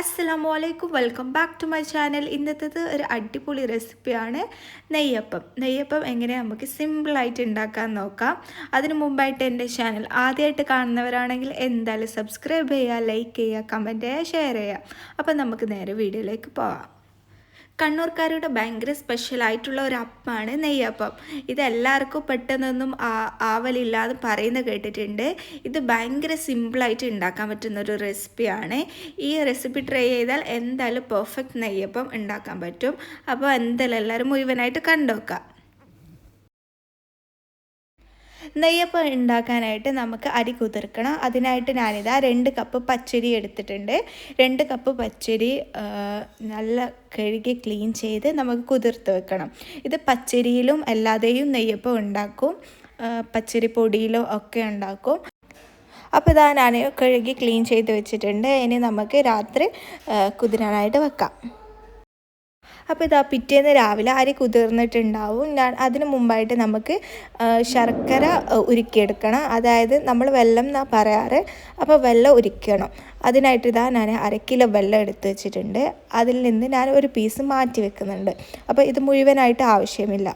അസ്സലാമു അലൈക്കും welcome back to my channel ഇന്നത്തേത് ഒരു അടിപൊളി റെസിപ്പിയാണ് നെയ്യപ്പം. നെയ്യപ്പം എങ്ങനെ നമുക്ക് സിമ്പിളായിട്ട് ഉണ്ടാക്കാൻ നോക്കാം. അതിനു മുമ്പായിട്ട് എന്റെ ചാനൽ ആദ്യമായിട്ട് കാണുന്നവരാണെങ്കിൽ എന്തായാലും സബ്സ്ക്രൈബ് ചെയ്യുക ലൈക്ക് ചെയ്യുക കമന്റ് ചെയ്യുക ഷെയർ ചെയ്യുക. അപ്പം നമുക്ക് നേരെ വീഡിയോയിലേക്ക് പോവാം. കണ്ണൂർക്കാരുടെ ഭയങ്കര സ്പെഷ്യലായിട്ടുള്ള ഒരു അപ്പമാണ് നെയ്യപ്പം. ഇത് എല്ലാവർക്കും പെട്ടെന്നൊന്നും ആ- ആവലില്ലാതെ പറയുന്നത് കേട്ടിട്ടുണ്ട്. ഇത് ഭയങ്കര സിമ്പിളായിട്ട് ഉണ്ടാക്കാൻ പറ്റുന്ന ഒരു റെസിപ്പിയാണ് ഈ റെസിപ്പി ട്രൈ ചെയ്താൽ എന്തായാലും പെർഫെക്റ്റ് നെയ്യപ്പം ഉണ്ടാക്കാൻ പറ്റും. അപ്പോൾ എന്തായാലും എല്ലാവരും മുഴുവനായിട്ട് കണ്ടുനോക്കാം നെയ്യപ്പം ഉണ്ടാക്കാനായിട്ട് നമുക്ക് അരി കുതിർക്കണം. അതിനായിട്ട് ഞാനിതാ രണ്ട് കപ്പ് പച്ചരി എടുത്തിട്ടുണ്ട്. രണ്ട് കപ്പ് പച്ചരി നല്ല കഴുകി ക്ലീൻ ചെയ്ത് നമുക്ക് കുതിർത്ത് വെക്കണം. ഇത് പച്ചരിയിലും അല്ലാതെയും നെയ്യപ്പം ഉണ്ടാക്കും. പച്ചരി പൊടിയിലോ ഒക്കെ ഉണ്ടാക്കും. അപ്പോൾ ഇതാ ഞാൻ കഴുകി ക്ലീൻ ചെയ്ത് വെച്ചിട്ടുണ്ട്. ഇനി നമുക്ക് രാത്രി കുതിരാനായിട്ട് വെക്കാം. അപ്പോൾ ഇതാ പിറ്റേന്ന് രാവിലെ അരി കുതിർന്നിട്ടുണ്ടാവും. അതിന് മുമ്പായിട്ട് നമുക്ക് ശർക്കര ഉരുക്കിയെടുക്കണം. അതായത് നമ്മൾ വെള്ളം എന്നാ പറയാറ്. അപ്പോൾ വെള്ളം ഉരുക്കണം അതിനായിട്ട് ഇതാ ഞാൻ അര കിലോ വെള്ളം എടുത്ത് വെച്ചിട്ടുണ്ട്. അതിൽ നിന്ന് ഞാൻ ഒരു പീസ് മാറ്റി വെക്കുന്നുണ്ട്. അപ്പോൾ ഇത് മുഴുവനായിട്ട് ആവശ്യമില്ല.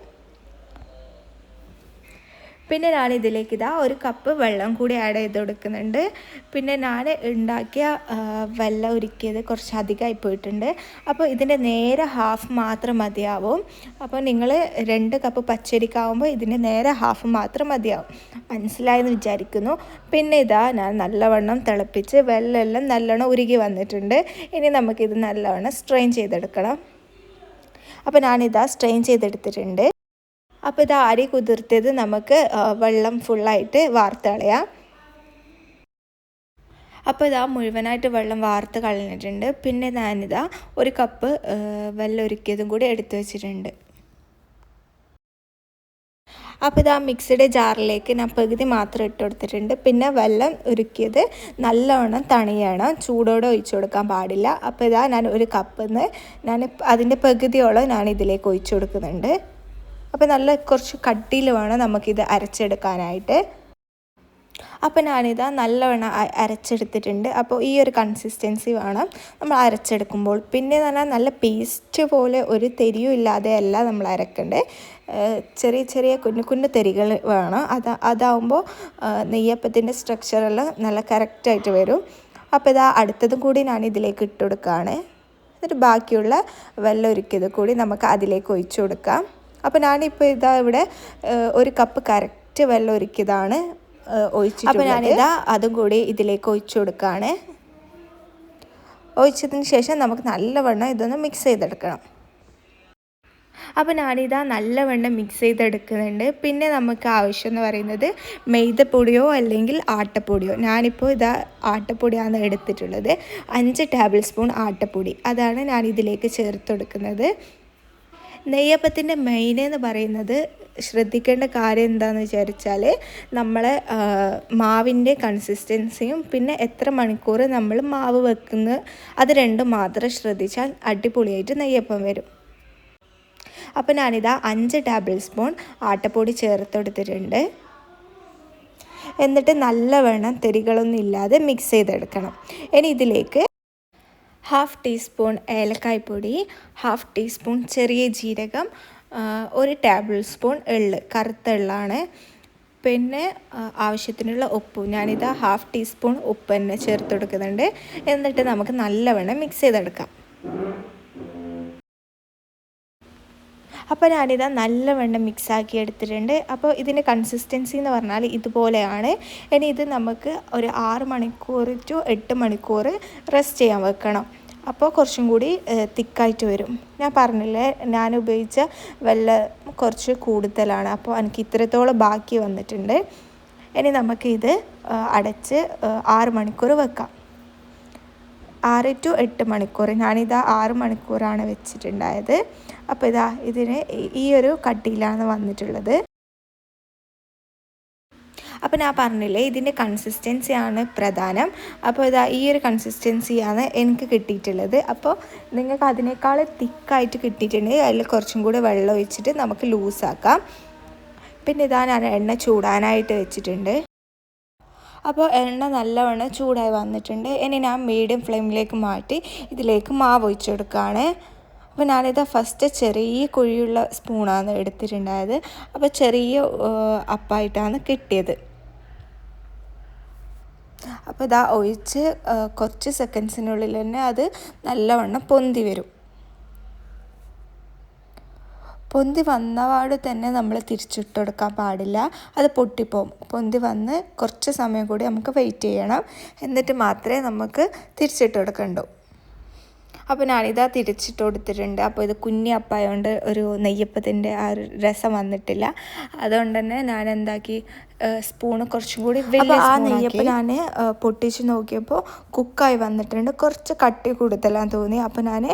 പിന്നെ ഞാൻ ഇതിലേക്ക് ഇതാ ഒരു കപ്പ് വെള്ളം കൂടി ആഡ് ചെയ്ത് കൊടുക്കുന്നുണ്ട്. പിന്നെ ഞാൻ ഉണ്ടാക്കിയ വെള്ളം ഒരുക്കിയത് കുറച്ച് അധികമായി പോയിട്ടുണ്ട്. അപ്പോൾ ഇതിന്റെ നേരെ ഹാഫ് മാത്രം മതിയാവും. അപ്പോൾ നിങ്ങൾ രണ്ട് കപ്പ് പച്ചരിക്കാവുമ്പോൾ ഇതിന്റെ നേരെ ഹാഫ് മാത്രം മതിയാവും. മനസ്സിലായെന്ന് വിചാരിക്കുന്നു. പിന്നെ ഇതാ ഞാൻ നല്ലവണ്ണം തിളപ്പിച്ച് വെള്ളമെല്ലാം നല്ലോണം ഉരുകി വന്നിട്ടുണ്ട്. ഇനി നമുക്കിത് നല്ലവണ്ണം സ്ട്രെയിൻ ചെയ്തെടുക്കണം. അപ്പോൾ ഞാനിതാ സ്ട്രെയിൻ ചെയ്തെടുത്തിട്ടുണ്ട്. അപ്പോൾ ഇത് ആരി കുതിർത്തത് നമുക്ക് വെള്ളം ഫുള്ളായിട്ട് വാർത്ത് കളയാം. അപ്പോൾ ഇതാ മുഴുവനായിട്ട് വെള്ളം വാർത്ത് കളഞ്ഞിട്ടുണ്ട്. പിന്നെ ഞാനിതാ ഒരു കപ്പ് ഒരുക്കിയതും കൂടി എടുത്തു വെച്ചിട്ടുണ്ട്. അപ്പോൾ ഇതാ മിക്സിയുടെ ജാറിലേക്ക് ഞാൻ പകുതി മാത്രം ഇട്ട് കൊടുത്തിട്ടുണ്ട്. പിന്നെ വെള്ളം ഉരുക്കിയത് നല്ലവണ്ണം തണിയണം. ചൂടോടെ ഒഴിച്ചു കൊടുക്കാൻ പാടില്ല. അപ്പോൾ ഇതാ ഞാൻ ഒരു കപ്പിൽ നിന്ന് ഞാൻ അതിന്റെ പകുതിയോളം ഞാൻ ഇതിലേക്ക് ഒഴിച്ചു കൊടുക്കുന്നുണ്ട്. അപ്പോൾ നല്ല കുറച്ച് കട്ടിയിൽ വേണം നമുക്കിത് അരച്ചെടുക്കാനായിട്ട്. അപ്പോൾ ഞാനിതാ നല്ലവണ്ണം അരച്ചെടുത്തിട്ടുണ്ട്. അപ്പോൾ ഈ ഒരു കൺസിസ്റ്റൻസി വേണം നമ്മൾ അരച്ചെടുക്കുമ്പോൾ. പിന്നെ എന്ന് പറഞ്ഞാൽ നല്ല പേസ്റ്റ് പോലെ ഒരു തെരിയും ഇല്ലാതെ അല്ല നമ്മൾ അരക്കണ്ടേ. ചെറിയ ചെറിയ കുഞ്ഞു കുഞ്ഞു തെരികൾ വേണം. അത് അതാവുമ്പോൾ നെയ്യപ്പത്തിന്റെ സ്ട്രക്ചറെല്ലാം നല്ല കറക്റ്റായിട്ട് വരും. അപ്പോൾ ഇതാ അടുത്തതും കൂടി ഞാൻ ഇതിലേക്ക് ഇട്ട് കൊടുക്കുകയാണ്. എന്നിട്ട് ബാക്കിയുള്ള വെള്ളം ഒരുക്കിയത് കൂടി നമുക്ക് അതിലേക്ക് ഒഴിച്ചു കൊടുക്കാം. അപ്പോൾ ഞാനിപ്പോൾ ഇതാ ഇവിടെ ഒരു കപ്പ് കറക്റ്റ് വെള്ളം ഒരുക്കിയതാണ് ഒഴിച്ചിട്ട് അപ്പോൾ ഞാനിതാ അതും കൂടി ഇതിലേക്ക് ഒഴിച്ചു കൊടുക്കുകയാണ് ഒഴിച്ചതിന് ശേഷം നമുക്ക് നല്ലവണ്ണം ഇതൊന്ന് മിക്സ് ചെയ്തെടുക്കണം. അപ്പോൾ ഞാനിതാ നല്ലവണ്ണം മിക്സ് ചെയ്തെടുക്കുന്നുണ്ട്. പിന്നെ നമുക്ക് ആവശ്യം എന്ന് പറയുന്നത് മെയ്തപ്പൊടിയോ അല്ലെങ്കിൽ ആട്ടപ്പൊടിയോ. ഞാനിപ്പോൾ ഇതാ ആട്ടപ്പൊടിയാണ് എടുത്തിട്ടുള്ളത്. അഞ്ച് ടേബിൾ സ്പൂൺ ആട്ടപ്പൊടി. അതാണ് ഞാനിതിലേക്ക് ചേർത്ത് കൊടുക്കുന്നത്. നെയ്യപ്പത്തിന്റെ മെയിൻ എന്ന് പറയുന്നത് ശ്രദ്ധിക്കേണ്ട കാര്യം എന്താണെന്ന് വിചാരിച്ചാൽ നമ്മളെ ആ, മാവിന്റെ കൺസിസ്റ്റൻസിയും പിന്നെ എത്ര മണിക്കൂർ നമ്മൾ മാവ് വെക്കുന്ന അത് രണ്ടും മാത്രം ശ്രദ്ധിച്ചാൽ അടിപൊളിയായിട്ട് നെയ്യപ്പം വരും. അപ്പോൾ ഞാനിതാ അഞ്ച് ടേബിൾ സ്പൂൺ ആട്ടപ്പൊടി ചേർത്തെടുത്തിട്ടുണ്ട്. എന്നിട്ട് നല്ലവണ്ണം തെരികളൊന്നും ഇല്ലാതെ മിക്സ് ചെയ്തെടുക്കണം. ഇനി ഇതിലേക്ക് ഹാഫ് ടീസ്പൂൺ ഏലക്കായ്പ്പൊടി ഹാഫ് ടീസ്പൂൺ ചെറിയ ജീരകം ഒരു ടേബിൾ സ്പൂൺ എള്ള് കറുത്ത എള്ളാണ്. പിന്നെ ആവശ്യത്തിനുള്ള ഉപ്പ്. ഞാനിത് ഹാഫ് ടീസ്പൂൺ ഉപ്പ് തന്നെ ചേർത്ത് കൊടുക്കുന്നുണ്ട്. എന്നിട്ട് നമുക്ക് നല്ലവണ്ണം മിക്സ് ചെയ്തെടുക്കാം. അപ്പോൾ ഞാനിത് നല്ലവണ്ണം മിക്സാക്കി എടുത്തിട്ടുണ്ട്. അപ്പോൾ ഇതിന്റെ കൺസിസ്റ്റൻസി എന്ന് പറഞ്ഞാൽ ഇതുപോലെയാണ്. ഇനി ഇത് നമുക്ക് ഒരു ആറ് മണിക്കൂർ ടു എട്ട് മണിക്കൂർ റെസ്റ്റ് ചെയ്യാൻ വെക്കണം. അപ്പോൾ കുറച്ചും കൂടി തിക്കായിട്ട് വരും. ഞാൻ പറഞ്ഞില്ലേ ഞാൻ ഉപയോഗിച്ച വെള്ളം കുറച്ച് കൂടുതലാണ്. അപ്പോൾ എനിക്ക് ഇത്രത്തോളം ബാക്കി വന്നിട്ടുണ്ട്. ഇനി നമുക്കിത് അടച്ച് ആറ് മണിക്കൂർ വെക്കാം. ആറ് ടു എട്ട് മണിക്കൂർ ഞാനിതാ ആറ് മണിക്കൂറാണ് വെച്ചിട്ടുണ്ടായത്. അപ്പോൾ ഇതാ ഇതിന് ഈ- ഒരു കട്ടിയിലാണ് വന്നിട്ടുള്ളത്. അപ്പോൾ ഞാൻ പറഞ്ഞില്ലേ ഇതിന്റെ കൺസിസ്റ്റൻസിയാണ് പ്രധാനം. അപ്പോൾ ഇതാ ഈ ഒരു കൺസിസ്റ്റൻസിയാണ് എനിക്ക് കിട്ടിയിട്ടുള്ളത്. അപ്പോൾ നിങ്ങൾക്ക് അതിനേക്കാൾ തിക്കായിട്ട് കിട്ടിയിട്ടുണ്ടെങ്കിൽ അതിൽ കുറച്ചും കൂടി വെള്ളം ഒഴിച്ചിട്ട് നമുക്ക് ലൂസാക്കാം. പിന്നെ ഇതാ ഞാൻ എണ്ണ ചൂടാനായിട്ട് വെച്ചിട്ടുണ്ട്. അപ്പോൾ എണ്ണ നല്ലവണ്ണം ചൂടായി വന്നിട്ടുണ്ട്. ഇനി ഞാൻ മീഡിയം ഫ്ലെയിമിലേക്ക് മാറ്റി ഇതിലേക്ക് മാവ് ഒഴിച്ചു കൊടുക്കുകയാണ് അപ്പോൾ ഞാനിത് ഫസ്റ്റ് ചെറിയ കുഴിയുള്ള സ്പൂണാണ് എടുത്തിട്ടുണ്ടായത്. അപ്പോൾ ചെറിയ അപ്പായിട്ടാണ് കിട്ടിയത്. അപ്പോൾ ഇതാ ഒഴിച്ച് കുറച്ച് സെക്കൻഡ്സിനുള്ളിൽ തന്നെ അത് നല്ലവണ്ണം പൊന്തി വരും. പൊന്തി വന്നപാട് തന്നെ നമ്മൾ തിരിച്ചിട്ട് കൊടുക്കാൻ പാടില്ല. അത് പൊട്ടിപ്പോവും. പൊന്തി വന്ന് കുറച്ച് സമയം കൂടി നമുക്ക് വെയിറ്റ് ചെയ്യണം. എന്നിട്ട് മാത്രമേ നമുക്ക് തിരിച്ചിട്ട് കൊടുക്കണ്ടൂ അപ്പോൾ ഞാനിതാ തിരിച്ചിട്ട് കൊടുത്തിട്ടുണ്ട്. അപ്പോൾ ഇത് കുഞ്ഞി അപ്പായതുകൊണ്ട് ഒരു നെയ്യപ്പത്തിന്റെ ആ ഒരു രസം വന്നിട്ടില്ല. അതുകൊണ്ട് തന്നെ ഞാൻ എന്താക്കി സ്പൂണ് കുറച്ചും കൂടി വലിയ ആ നെയ്യപ്പം ഞാൻ പൊട്ടിച്ച് നോക്കിയപ്പോൾ കുക്കായി വന്നിട്ടുണ്ട്. കുറച്ച് കട്ടി കൂടുതലാന്ന് തോന്നി. അപ്പോൾ ഞാൻ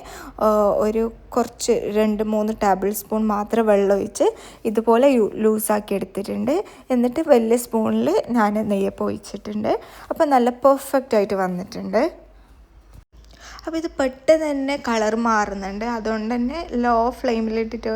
ഒരു കുറച്ച് രണ്ട് മൂന്ന് ടേബിൾ സ്പൂൺ മാത്രം വെള്ളം ഒഴിച്ച് ഇതുപോലെ ലൂസാക്കി എടുത്തിട്ടുണ്ട്. എന്നിട്ട് വലിയ സ്പൂണിൽ ഞാൻ നെയ്യപ്പം ഒഴിച്ചിട്ടുണ്ട്. അപ്പോൾ നല്ല പെർഫെക്റ്റ് ആയിട്ട് വന്നിട്ടുണ്ട്. അപ്പോൾ ഇത് പെട്ടെന്ന് തന്നെ കളർ മാറുന്നുണ്ട്. അതുകൊണ്ട് തന്നെ ലോ ഫ്ലെയിമിലിട്ടിട്ട്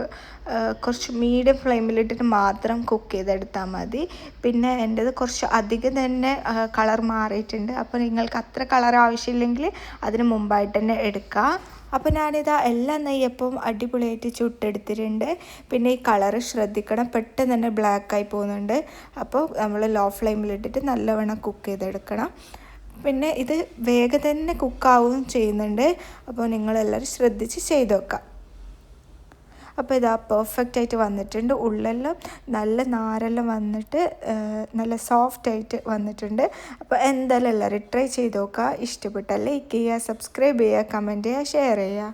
കുറച്ച് മീഡിയം ഫ്ലെയിമിലിട്ടിട്ട് മാത്രം കുക്ക് ചെയ്തെടുത്താൽ മതി. പിന്നെ എന്റേത് കുറച്ച് അധികം തന്നെ കളർ മാറിയിട്ടുണ്ട്. അപ്പോൾ നിങ്ങൾക്ക് അത്ര കളർ ആവശ്യമില്ലെങ്കിൽ അതിന് മുമ്പായിട്ട് തന്നെ എടുക്കാം. അപ്പോൾ ഞാനിതാ എല്ലാ നെയ്യപ്പവും അടിപൊളിയായിട്ട് ചുട്ടെടുത്തിട്ടുണ്ട്. പിന്നെ ഈ കളറ് ശ്രദ്ധിക്കണം. പെട്ടെന്ന് തന്നെ ബ്ലാക്കായി പോകുന്നുണ്ട്. അപ്പോൾ നമ്മൾ ലോ ഫ്ലെയിമിലിട്ടിട്ട് നല്ലവണ്ണം കുക്ക് ചെയ്തെടുക്കണം. പിന്നെ ഇത് വേഗം തന്നെ കുക്കാവുകയും ചെയ്യുന്നുണ്ട്. അപ്പോൾ നിങ്ങളെല്ലാവരും ശ്രദ്ധിച്ച് ചെയ്ത് വെക്കാം അപ്പോൾ ഇതാ പെർഫെക്റ്റ് ആയിട്ട് വന്നിട്ടുണ്ട്. ഉള്ളെല്ലാം നല്ല നാരെല്ലാം വന്നിട്ട് നല്ല സോഫ്റ്റ് ആയിട്ട് വന്നിട്ടുണ്ട്. അപ്പോൾ എന്തായാലും എല്ലാവരും ട്രൈ ചെയ്ത് നോക്കുക ഇഷ്ടപ്പെട്ട ലൈക്ക് ചെയ്യുക സബ്സ്ക്രൈബ് ചെയ്യുക കമന്റ് ചെയ്യുക ഷെയർ ചെയ്യുക.